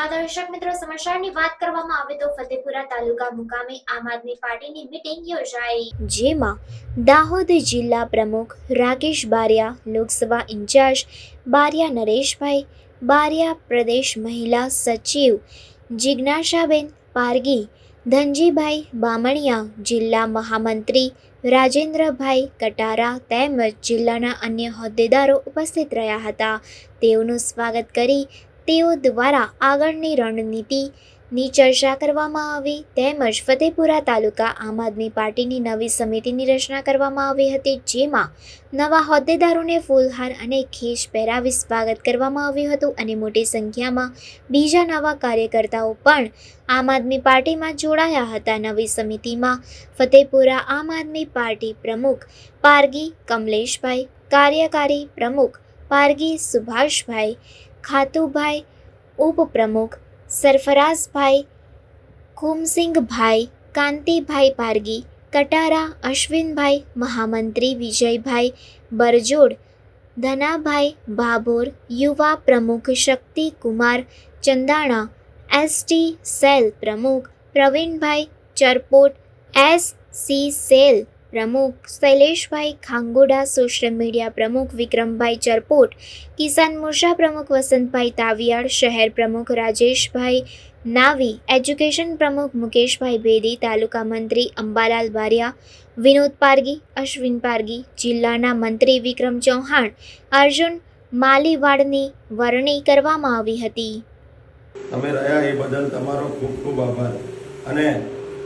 નમસ્કાર મિત્રો, સમાચારની વાત કરવામાં આવે તો ફતેપુરા તાલુકા મુકામે આમ આદમી પાર્ટીની મીટિંગ યોજાઈ. જેમાં દાહોદ જિલ્લા પ્રમુખ રાકેશ બારિયા, લોકસભા ઇન્ચાર્જ બારિયા નરેશભાઈ, બારિયા પ્રદેશ મહિલા સચિવ જિજ્ઞાસાબેન પારગી, ધનજીભાઈ બામણિયા, જિલ્લા મહામંત્રી રાજેન્દ્રભાઈ કટારા તેમજ જિલ્લાના અન્ય હોદ્દેદારો ઉપસ્થિત રહ્યા હતા. તેઓનું સ્વાગત કરી તેઓ દ્વારા આગળની રણનીતિની ચર્ચા કરવામાં આવી. તેમજ ફતેપુરા તાલુકા આમ આદમી પાર્ટીની નવી સમિતિની રચના કરવામાં આવી હતી, જેમાં નવા હોદ્દેદારોને ફૂલહાર અને ખેશ પહેરાવી સ્વાગત કરવામાં આવ્યું હતું અને મોટી સંખ્યામાં બીજા નવા કાર્યકર્તાઓ પણ આમ આદમી પાર્ટીમાં જોડાયા હતા. નવી સમિતિમાં ફતેપુરા આમ આદમી પાર્ટી પ્રમુખ પારગી કમલેશભાઈ, કાર્યકારી પ્રમુખ પારગી સુભાષભાઈ ખાતુભાઈ ઉપપ્રમુખ સરફરાઝભાઈ ખુમસિંગભાઈ કાંતિભાઈ પારગી કટારા અશ્વિનભાઈ મહામંત્રી વિજયભાઈ બરજોડ ધનાભાઈ ભાભોર યુવા પ્રમુખ શક્તિકુમાર ચંદાણા એસટી સેલ પ્રમુખ Pravinbhai Charpot S C cell પ્રમુખ શૈલેષભાઈ ખાંગોડા સોશિયલ મીડિયા પ્રમુખ વિક્રમભાઈ ચરપોટ, કિસાન મોરચા પ્રમુખ વસંતભાઈ તાવિયાળ, શહેર પ્રમુખ રાજેશભાઈ નાવી એજ્યુકેશન પ્રમુખ મુકેશભાઈ બેદી તાલુકા મંત્રી અંબાલાલ બારિયા, વિનોદ પારગી, અશ્વિન પારગી, જિલ્લાના મંત્રી વિક્રમ ચૌહાણ, અર્જુન માલીવાડની વરણી કરવામાં આવી હતી. તમે રહ્યા એ બદલ તમારો ખૂબ ખૂબ આભાર. અને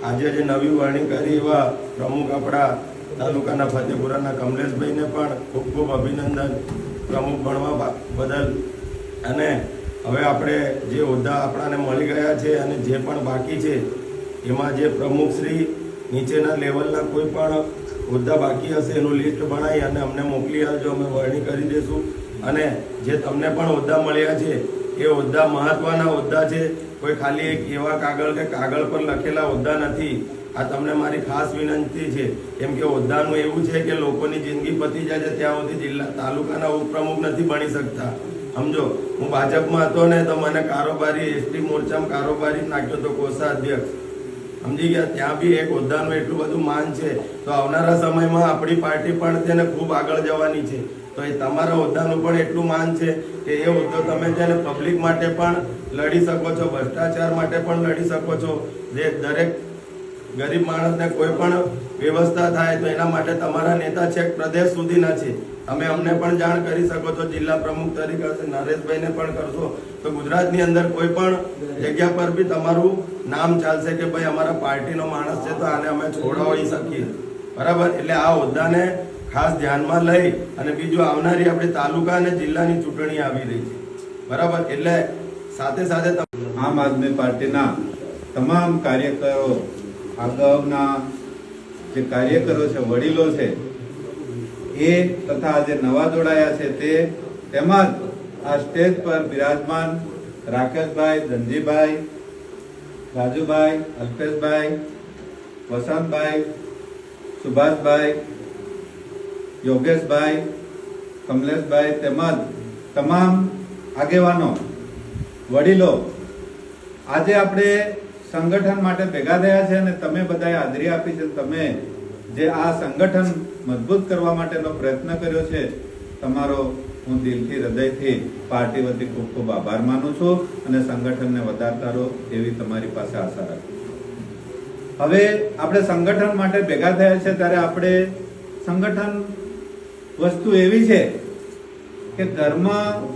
આજે જે નવી વરણી કરી એવા પ્રમુખ આપણા તાલુકાના ફતેપુરાના કમલેશભાઈને પણ ખૂબ ખૂબ અભિનંદન પ્રમુખ ભણવા બદલ. અને હવે આપણે જે હોદ્દા આપણાને મળી ગયા છે અને જે પણ બાકી છે, એમાં જે પ્રમુખશ્રી નીચેના લેવલના કોઈ પણ હોદ્દા બાકી હશે એનું લિસ્ટ બનાવી અને અમને મોકલી આવજો અમે વરણી કરી દઈશું અને જે તમને પણ હોદ્દા મળ્યા છે એ હોદ્દા મહત્વના હોદ્દા છે. કોઈ ખાલી એક એવા કાગળ કે કાગળ પર લખેલા હોદ્દા નથી. આ તમને મારી ખાસ વિનંતી છે. કેમ કે હોદ્દાનું એવું છે કે લોકોની જિંદગી પતી જાય છે, ત્યાં સુધી જિલ્લા તાલુકાના ઉપપ્રમુખ નથી બની શકતા. સમજો, હું ભાજપમાં હતો ને તો મને કારોબારી, એસટી મોરચામાં કારોબારી નાખ્યો તો કોષાધ્યક્ષ. સમજી ગયા, ત્યાં બી એક હોદ્દાનું એટલું બધું માન છે. તો આવનારા સમયમાં આપણી પાર્ટી પણ તેને ખૂબ આગળ જવાની છે. તો એ તમારા હોદ્દાનું પણ એટલું માન છે કે એ હોદ્દો તમે તેને પબ્લિક માટે પણ લડી શકો છો, ભ્રષ્ટાચાર માટે પણ લડી શકો છો. જે દરેક ગરીબ માણસને કોઈ પણ વ્યવસ્થા થાય તો એના માટે તમારા નેતા છેક પ્રદેશ સુધીના છે. તમે અમને પણ જાણ કરી શકો છો, જિલ્લા પ્રમુખ તરીકે નરેશભાઈને પણ કરશો. તો ગુજરાતની અંદર કોઈ પણ જગ્યા પર બી તમારું નામ ચાલશે કે ભાઈ અમારા પાર્ટીનો માણસ છે તો આને અમે છોડાવી શકીએ. બરાબર? એટલે આ હોદ્દાને ખાસ ધ્યાનમાં લઈ અને બીજું આવનારી આપણી તાલુકા અને જિલ્લાની ચૂંટણી આવી રહી છે. બરાબર? એટલે સાથે સાથે આમ આદમી પાર્ટીના તમામ કાર્યકરો અગાઉના જે કાર્યકરો છે, વડીલો છે, એ તથા જે નવા જોડાયા છે, તે તેમજ આ સ્ટેજ પર બિરાજમાન રાકેશભાઈ, ધનજીભાઈ, રાજુભાઈ, અલ્પેશભાઈ, વસંતભાઈ, સુભાષભાઈ, યોગેશભાઈ, કમલેશભાઈ તેમજ તમામ આગેવાનો, વડીલો, આજે આપણે સંગઠન માટે ભેગા થયા છે અને તમે બધાએ હાજરી આપી છે તમે જે આ સંગઠન મજબૂત કરવા માટેનો પ્રયત્ન કર્યો છે, તમારો હું દિલથી, હૃદયથી, પાર્ટી વતી ખૂબ ખૂબ આભાર માનું છું અને સંગઠનને વધારતા રહો એવી તમારી પાસે આશા રાખું. હવે આપણે સંગઠન માટે ભેગા થયા છે ત્યારે આપણે સંગઠન વસ્તુ એવી છે કે ઘરમાં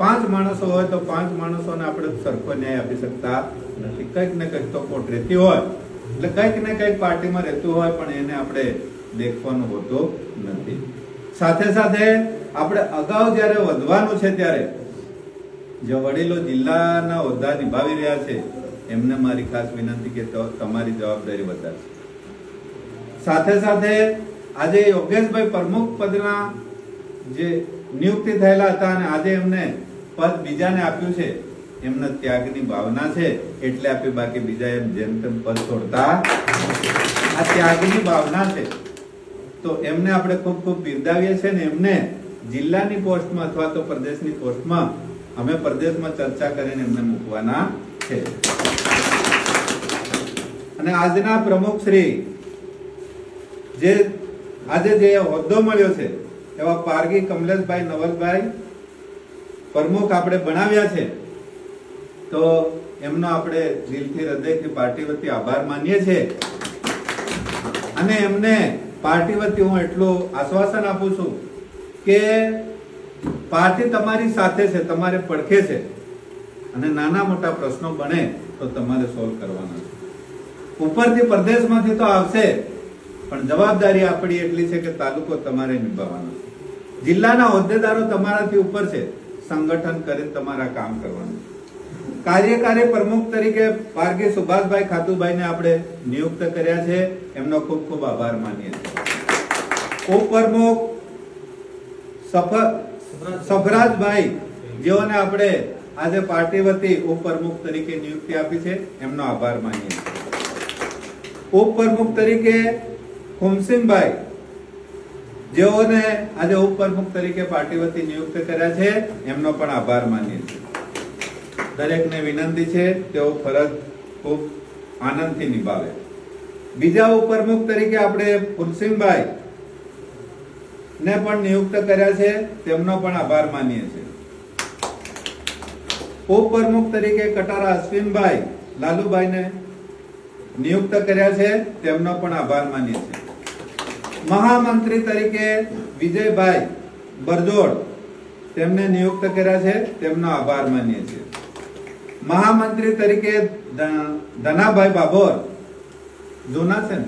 પાંચ માણસો હોય તો પાંચ માણસોને આપણે સરખો ન્યાય આપી શકતા નથી. કંઈક ને કંઈક તો કોટ રહેતી હોય. એટલે કંઈક ને કંઈક પાર્ટીમાં રહેતું હોય, પણ એને આપણે દેખવાનું હોતું નથી. સાથે સાથે આપણે અગાઉ જ્યારે વધવાનું છે ત્યારે, જે વડીલો જિલ્લાના હોદ્દા નિભાવી રહ્યા છે, એમને મારી ખાસ વિનંતી કે તમારી જવાબદારી વધારશે. સાથે સાથે આજે યોગેશભાઈ પ્રમુખ પદના જે નિયુક્તિ થયેલા હતા અને આજે એમને પદ બીજાને આપ્યું છે. એમના ત્યાગની ભાવના છે. એટલે આપી બાકી બીજા એમ જેમ તેમ પદ છોડતા આ ત્યાગની ભાવના છે. તો એમને આપણે ખૂબ ખૂબ બિરદાવીએ છીએ ને એમને જિલ્લાની પોસ્ટમાં અથવા તો પ્રદેશની પોસ્ટમાં અમે પ્રદેશમાં ચર્ચા કરીને એમને મૂકવાના છે. અને આજના પ્રમુખ શ્રી જે આજે જે હોદ્દો મળ્યો છે એવા પારગી કમલેશભાઈ નવલભાઈ પ્રમુખ આપણે બનાવ્યા છે, તો એમનો આપણે દિલથી, હૃદયથી પાર્ટી વતી આભાર માનીએ છીએ. અને એમને પાર્ટી વતી હું એટલું આશ્વાસન આપું છું કે પાર્ટી તમારી સાથે છે, તમારે પડખે છે. અને નાના મોટા પ્રશ્નો બને તો તમારે સોલ્વ કરવાના છે. ઉપરથી પ્રદેશમાંથી તો આવશે, પણ જવાબદારી આપણી એટલી છે કે તાલુકો તમારે નિભાવવાનો છે. જિલ્લાના હોદ્દેદારો તમારાથી ઉપર છે. સંગઠન કરીને તમારા કામ કરવાનું. કાર્યકારી પ્રમુખ તરીકે પારગી સુભાષભાઈ ખાતુભાઈને આપણે નિયુક્ત કર્યા છે. એમનો ખૂબ ખૂબ આભાર માનીએ છીએ. ઉપપ્રમુખ સફર સફરાજભાઈ, જેઓને આપણે આજે પાર્ટી વતી ઉપપ્રમુખ તરીકે નિયુક્તિ આપી છે, એમનો આભાર માનીએ છીએ. ઉપપ્રમુખ તરીકે ખુમસિંગભાઈ જેઓને આજે ઉપપ્રમુખ તરીકે પાર્ટી વતી નિયુક્ત કર્યા છે, એમનો પણ આભાર માનીએ છીએ. દરેકને વિનંતી છે, તેઓ ફરજ ખૂબ આનંદથી નિભાવે. બીજા ઉપપ્રમુખ તરીકે આપણે ફુલસિંહભાઈ ને પણ નિયુક્ત કર્યા છે, તેમનો પણ આભાર માનીએ છીએ. ઉપપ્રમુખ તરીકે કટારા અશ્વિનભાઈ લાલુભાઈને નિયુક્ત કર્યા છે, તેમનો પણ આભાર માનીએ છીએ. મહામંત્રી તરીકે વિજયભાઈ બરજોડ તેમને નિયુક્ત કર્યા છે. તેમનો આભાર માનીએ છીએ. મહામંત્રી તરીકે ધનાભાઈ બાબોર જૂના છે ને?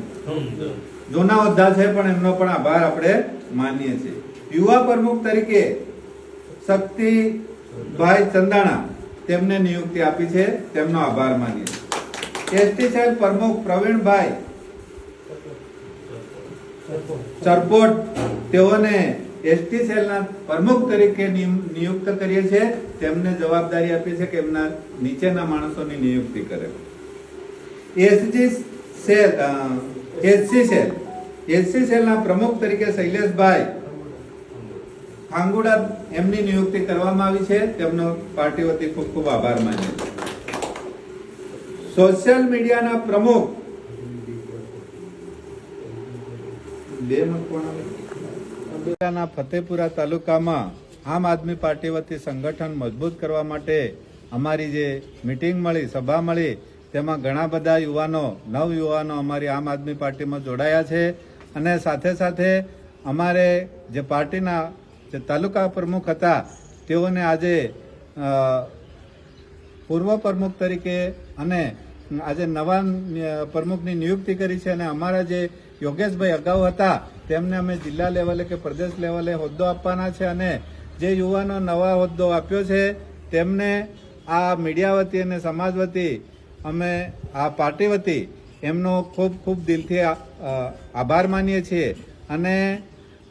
જૂના હોદ્દા છે પણ એમનો પણ આભાર આપણે માનીએ છીએ. યુવા પ્રમુખ તરીકે શક્તિભાઈ ચંદાણા તેમને નિયુક્તિ આપી છે. તેમનો આભાર માનીએ છીએ. એસટી સાહેબ પ્રમુખ પ્રવીણભાઈ ચરપોટ તેઓને એસટી સેલના પ્રમુખ તરીકે નિયુક્ત કરીએ છીએ. તેમને જવાબદારી આપી છે કે એમના નીચેના માણસોની નિયુક્તિ કરે. SG cell SC cell, SC સેલના પ્રમુખ તરીકે શૈલેષભાઈ ખાંગુડા એમની નિયુક્તિ કરવામાં આવી છે. તેમનો પાર્ટી વતી ખૂબ ખૂબ આભાર માન્યો. સોશિયલ મીડિયાના પ્રમુખ બે મત કોણ આવે? જિલ્લાના ફતેપુરા તાલુકામાં આમ આદમી પાર્ટી વતી સંગઠન મજબૂત કરવા માટે અમારી જે મિટિંગ મળી, સભા મળી, તેમાં ઘણા બધા યુવાનો, નવ યુવાનો અમારી આમ આદમી પાર્ટીમાં જોડાયા છે અને સાથે સાથે અમારે જે પાર્ટીના જે તાલુકા પ્રમુખ હતા, તેઓને આજે પૂર્વ પ્રમુખ તરીકે અને આજે નવા પ્રમુખની નિયુક્તિ કરી છે અને અમારા જે યોગેશભાઈ અગાઉ હતા. તેમને અમે જિલ્લા લેવલે કે પ્રદેશ લેવલે હોદ્દો આપવાના છે અને જે યુવાનો નવા હોદ્દો આપ્યો છે, તેમને આ મીડિયા વતી અને સમાજ વતી અમે, આ પાર્ટી વતી એમનો ખૂબ ખૂબ દિલથી આભાર માનીએ છીએ. અને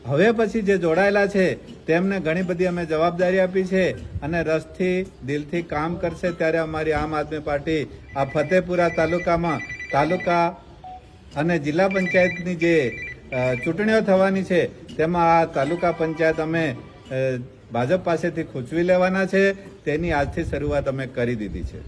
હવે પછી જે જોડાયેલા છે, તેમને ઘણી બધી અમે જવાબદારી આપી છે અને રસથી, દિલથી કામ કરશે ત્યારે અમારી આમ આદમી પાર્ટી આ ફતેપુરા તાલુકામાં, તાલુકા અને જિલ્લા પંચાયતની જે ચૂંટણીઓ થવાની છે, તેમાં આ તાલુકા પંચાયત અમે ભાજપ પાસેથી ખૂંચવી લેવાના છે. તેની આજથી શરૂઆત અમે કરી દીધી છે.